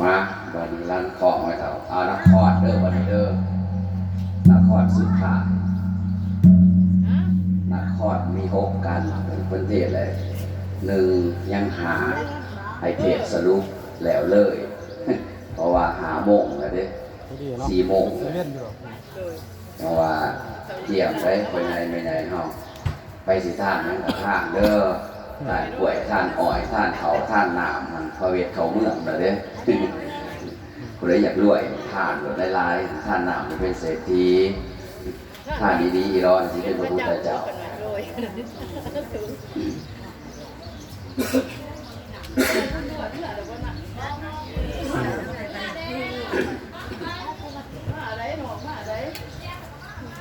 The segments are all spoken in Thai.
มาบัดนี้ร้านของไว้เถอะเอานักคอดเด้อบัดนี้เด้อนักคอดสุดท้ายนักคอดมีหกกันเป็นประเทศเลยหนึ่งยังหาให้เพจสรุปแล้วเลย เพราะว่าหาโมงแล้วเด้พอดีเนาะสี่โมงเล่นอยู่เพราะว่าเตรียมไว้ภายในไม่ในเฮาไปสิท่านนั้นกับท่านเด้อ ท่านป่วยท่านอ่อยท่านเขาท่านน้ำมันพระเวทเขาเมืองเด้อเด้ผู้ใดอยากรวยท่านรวยหลายๆท่านน้ำจะเป็นเศรษฐีท่านดีๆอีร้อนที่เป็นพระพุทธเจ้า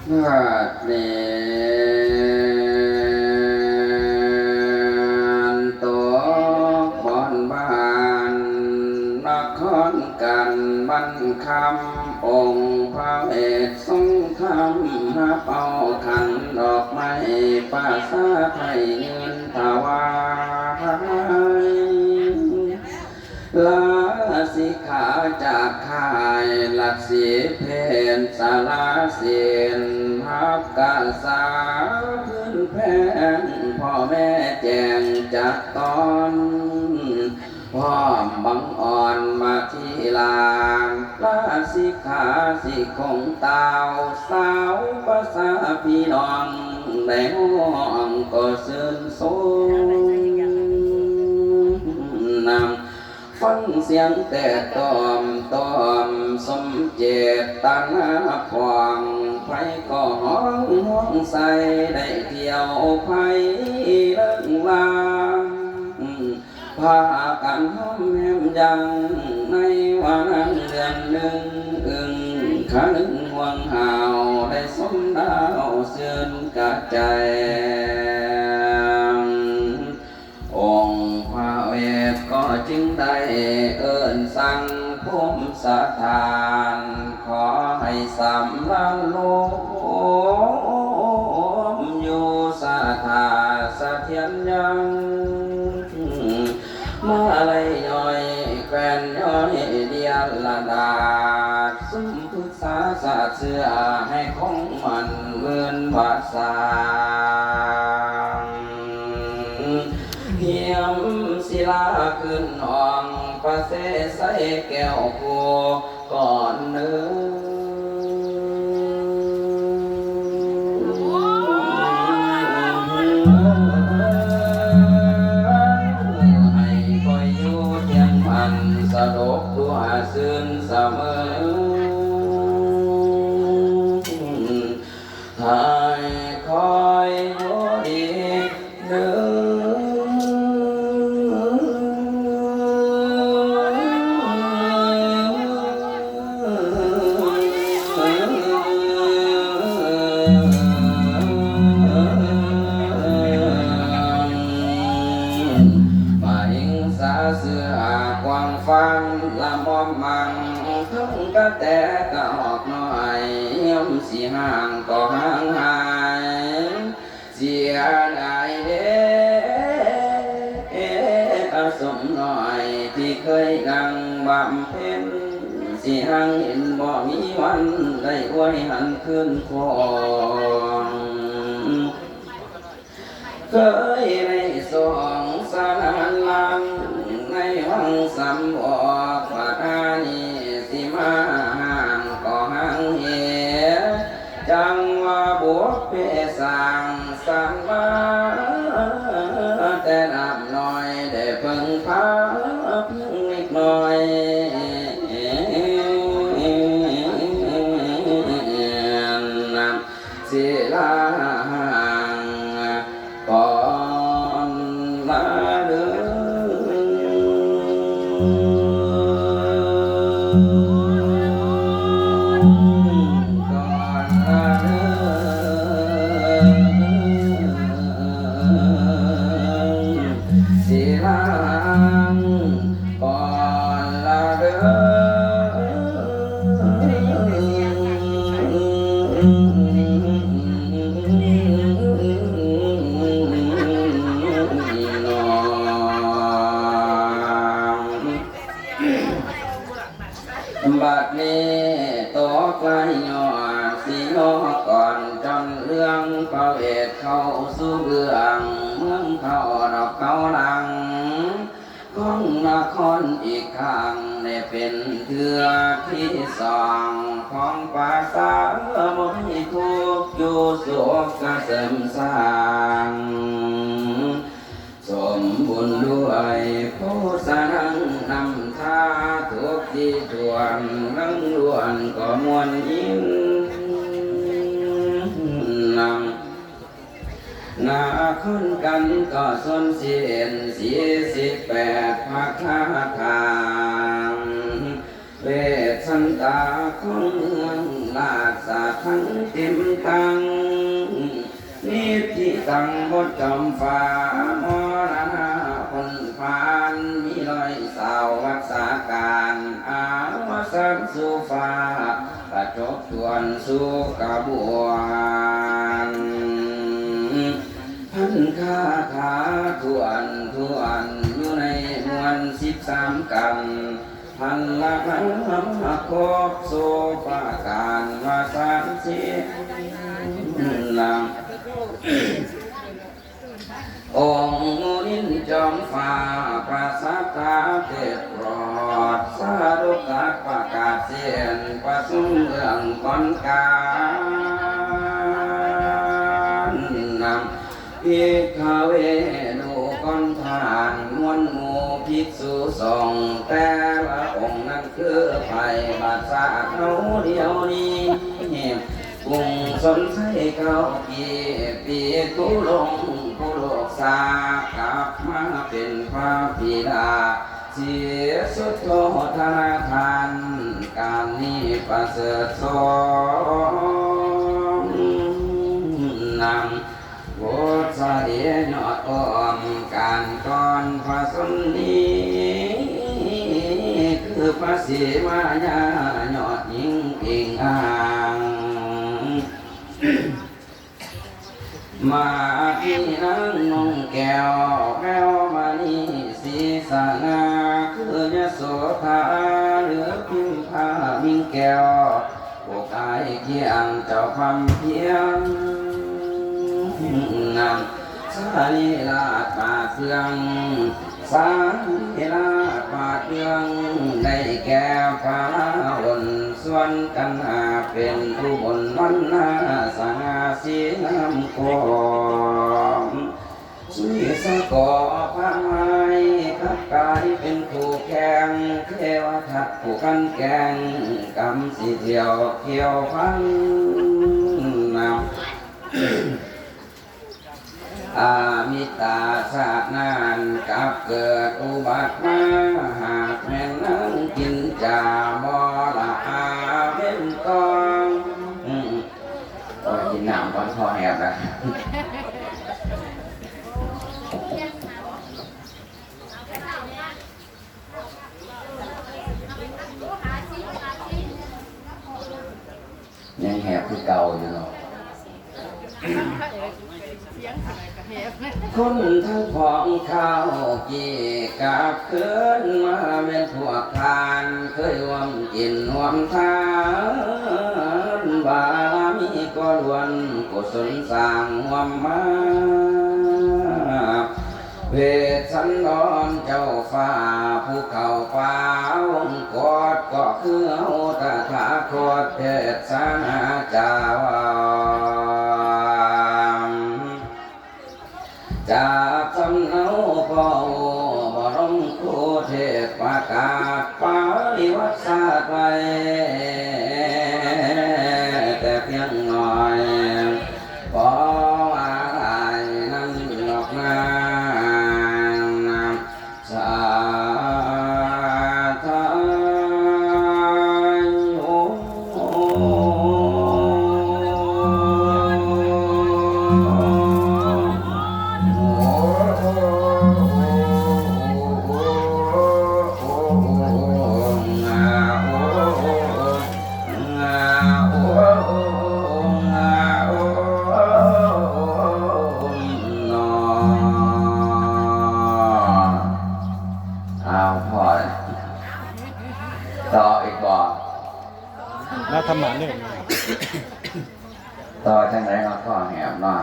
เมื่อเนน ไทยเงินถวายลาสิขาจากข่ายหลักสีเพนสาลาเสียนฮับกาสาขึ้นแพงพ่อแม่แจงจากตอนพ่อบังอ่อนมาที่ลานลาสิขาสิคงเตาวสาวภาษาพี่น้อง ในห้องก็ซื่นสงนำฟังเสียงแต่ตอมตอมสมเจตตานาพองไผก็ห้องห้องใสมดาวเสื่อนกะใจองค์พระเวทก็จึงได้เอิญสั่งภูมิสถาน ขอให้สำลังโลมอยู่สถาสะเทียนยังมาอไรย่อยแกวนย่อยเดียนละดา ทธาสาเสือให้คงมันเวินภาษาเหียมศิลาขึ้นห้องประเสใสแก้วกูก่อนเนื้อ อยู่ดีเนื้มานอายเสียดายเด้เอ๊ะอาสมหน่อยที่เคยกังบำเพ็ญสิหังเห็นบ่มีวันได้อวยหันขึ้นคองเคยในสองสนานลังในวังสำบอกว่าานี้สิมาห่างก็ห่างเหจังว่าบวกเพสร้า น สองของภาษาบ่มีทุกอยู่สุขกเสริมสร้างสมบุญด้วยผู้สร้างนำท่าทุกที่ทวนลังล้วนก็มวลยิ้มนำนาคนกันก็สนเสียนสีสิบแปดภาคาทาง เวสันตาของเมืองลาสาทั้งเต็มตังนิติตังบทจอมฟ้ามรณะคนพานมีรอยสาวรักษาการอาวสันสุฟ้าประจบชวนสู่กระบวนพันคาถาทวนทวนอยู่ในมวลสิบสามกัน พันละพันมาครบโซฟาการวาสานเสียนำองค์มุนินจอมฟ้าประสาทาเทพรอดสารุกักประกาศเสียนประสุมเรื่องก่อนการนำพิกขเว มูภิกษุสองแต่ละองค์นั้นคือไผ่บาษาเขาเดียวนี้กรุงสนใช้เขาปีปีตุลงผู้โลกสากลับมาเป็นพระบิดาเสียสุดโทธนาทานการนี้ประเสริฐสอง สาเดียยอดอ้อมการก่อนพระสนนี้คือพระศรีมายายอดยิ่งอิงอ่างมาพี่นางนงแก้วแก้วมานีสีสางาคือยโสธาหรือพิมพามิงแก้วพวกายเคียงเจ้าความเพีย งนำสาลีลาดปาเฟืองสาลีลาดปาเฟืองได้แก่ฟ้าวนส่วนกันหาเป็นผู้บนวันนาสงาสีน้ำกองสุยสะกอพระไม้ขับกายเป็นผู้แข่งเทวทัตผู้กันแกงกำสีเที่ยวเที่ยวพันนำ อามิตาสาดนานกับเกิดอุบัติมาหากแม่นนั่งกินจาบอละอาเป็นกองโอ้ยกินน้ำก่อนคอแหบนะยังแหบคือเก่าอยู่เนาะ คนทั้งของข้าวกี่กับเกินมาเป็นพวกทานเคยรวมกินรวมทานบารมีก็ล้วนกุศลสร้างรวมมาเวทสันดรเจ้าฟ้าภูเขาฟ้าวงกอดก็คือเอาตถาคตเทศนาจาวา พ ทำหมาเนี่ยต่อจังไรเราก็แหบเนาะ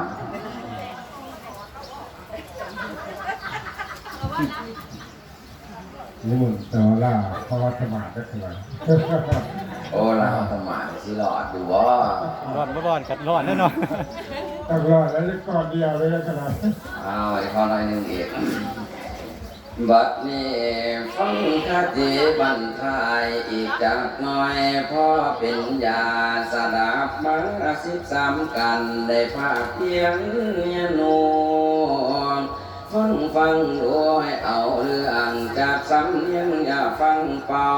นี่มึงแต่ว่าเพราะว่าสมาธิก็คือโอ้เราสมานสิหลอดดูว่าร้อนบ่ร้อนกัดร้อนแน่นอนต้องรอดแล้วจะก่อนเดียวเลยขนาดเอาไอ้ข้อน้อยหนึ่งอีก บัดนี้ฟังคติบันทายอีกจากหน้อยพ่อเป็นยาสดับมาสิบสามกันได้ภาคเพียงเนียนวลฟังฟังดูให้เอาเรื่องจากสำเนียงอย่าฟังเป่า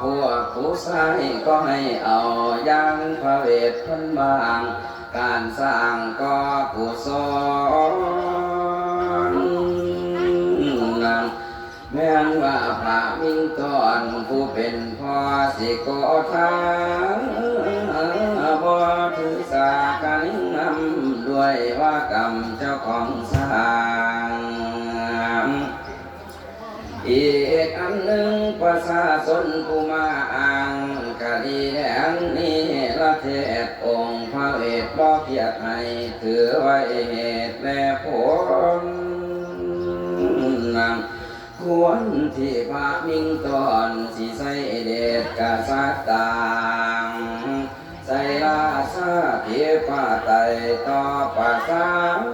พวกผู้ชายก็ให้เอาอย่างพระเวทพันบาง การสร้างก็กุศล แม้นว่าพระมิงตอนผู้เป็นพ่อสิโกทางบ่ถือสากันนำด้วยว่ากรรมเจ้าของสร้างอีกอันหนึ่งประชาชนผู้มาอ่างกะดีแห่งนี้ละเทศองค์พระเวทบ่เพียรให้ถือไว้เหตุและผลนำ ควรที่พระมิ่งตอนสิใสเดชกษัตริย์ต่างใส่ราชาเพียป้าไตต่อปัสสา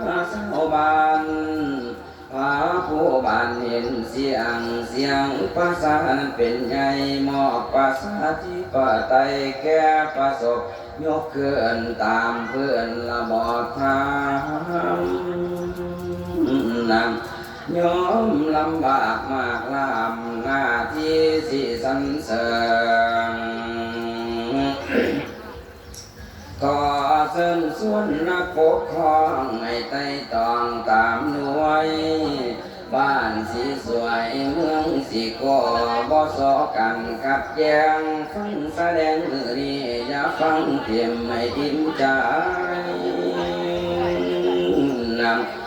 วะสาวบานพระผู้บานเห็นเสียงเสียงภาษานั้นเป็นไงมอบภาษาที่ป้าไตแก่ประสบยกเกินตามเพื่อนละบอดทางนำ ยอมลำบากมากลำหน้าที่สิสันเสริญขอเชิญส่วนนักปกครองให้ไต่ตองตามหน่วย บ้านสีสวยเมืองสีก่อบ่สอกันขัดแยงฟังแสดงมือรีอย่าฟังเตรียมไม่อิ่มใจนำ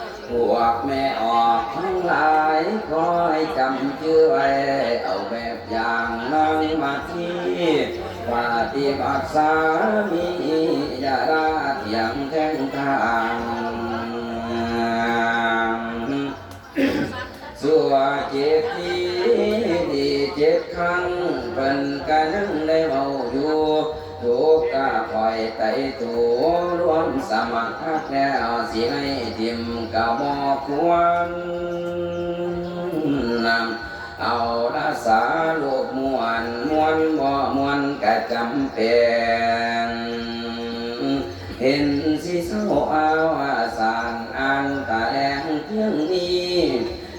วกแม่ออกทั้งหลายคอยจำชื่อไว้เอาแบบอย่างนั่งมาที่ปฏิบัติสามีอย่าละเถียงแทงทาง ไต่ถูรวมสมัครพักแล้วสิให้ทิมกะบอกควรนำเอาละสาลูกมวนมวนบ่มวนกะจำเป็นเห็นสิเศร้าเอาอาสานอันตะแรงเพียงนี้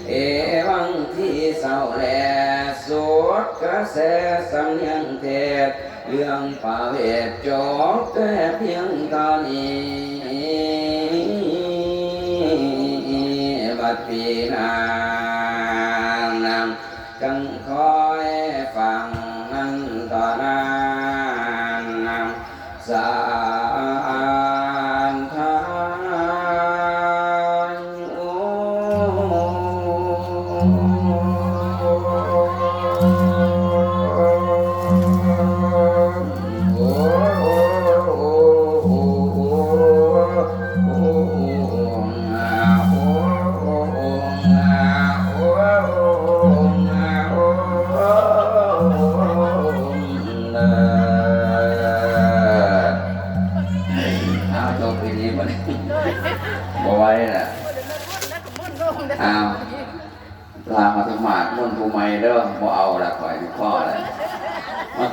เอวังที่เศร้าแลสวดกระแสสำเนียงเทศ เรื่องป่าเวทจบแต่เพียงตอนนี้บัดปีนางนำจังคอยฟังนั้นต่อนานนำสา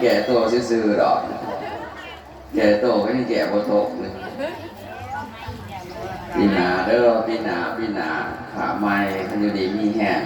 ก่ตัวซื่อๆหรอกแก่ตัวก็ยังแก่บ่ทกเลยพี่หนาเด้อพี่หนาพี่หนาขาไม้คันอยู่ดีมีแห้ง